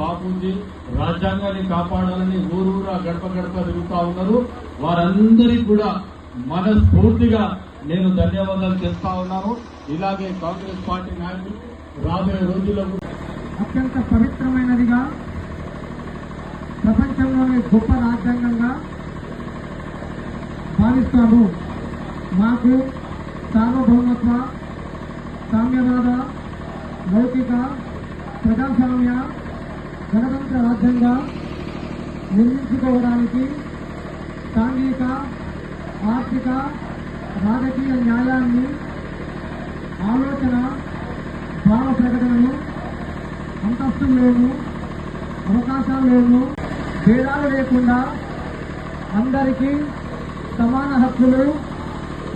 బాపూజీ రాజ్యాంగాన్ని కాపాడాలని ఊరూరా గడప గడప తిరుగుతా ఉన్నారు. వారందరికీ కూడా మనస్ఫూర్తిగా నేను ధన్యవాదాలు చేస్తా ఉన్నాను. ఇలాగే కాంగ్రెస్ పార్టీ నాయకులు రాబోయే రోజుల్లో అత్యంత పవిత్రమైనదిగా ప్రపంచంలోనే గొప్ప రాజ్యాంగంగా భావిస్తాము. మాకు సార్వభౌమత్వ సామ్యవాద లౌకిక ప్రజాస్వామ్య గణతంత్ర రాజ్యంగా నిర్మించుకోవడానికి సాంఘిక ఆర్థిక రాజకీయ న్యాయాన్ని ఆలోచన భావ ప్రకటనను అంతస్తుల్లోనూ అవకాశాల్లోనూ భేదాలు లేకుండా అందరికీ సమాన హక్కులు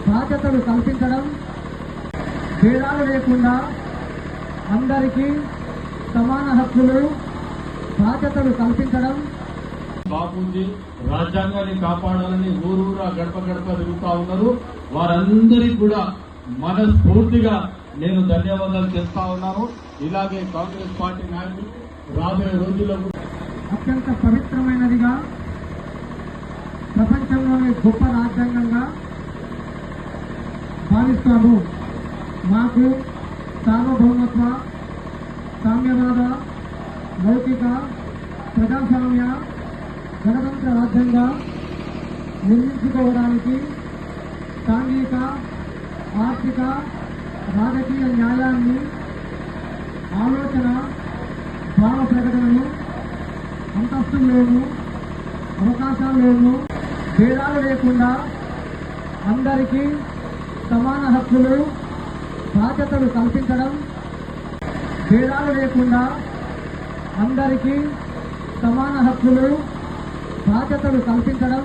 బాధ్యతలు కల్పించడం భేదాలు లేకుండా అందరికీ సమాన హక్కులు బాధ్యతలు కల్పించడం. బాపూజీ రాజ్యాంగాన్ని కాపాడాలని ఊరూరా గడప గడప తిరుగుతా ఉన్నారు. వారందరికీ కూడా మనస్ఫూర్తిగా నేను ధన్యవాదాలు చేస్తా ఉన్నాను. ఇలాగే కాంగ్రెస్ పార్టీ నాయకులు రాబోయే రోజుల్లో అత్యంత పవిత్రమైనదిగా ప్రపంచంలోని గొప్ప రాజ్యాంగంగా భావిస్తాము. మాకు సార్వభౌమత్వ సామ్యవాద లౌకిక ప్రజాస్వామ్య గణతంత్ర రాజ్యంగా నిర్మించుకోవడానికి సాంఘిక ఆర్థిక రాజకీయ న్యాయాన్ని ఆలోచన భావ ప్రకటనను అంతస్తుల్లోనూ అవకాశాల్లోనూ భేదాలు లేకుండా అందరికీ సమాన హక్కులు బాధ్యతలు కల్పించడం భేదాలు లేకుండా అందరికీ సమాన హక్కులు బాధ్యతలు కల్పించడం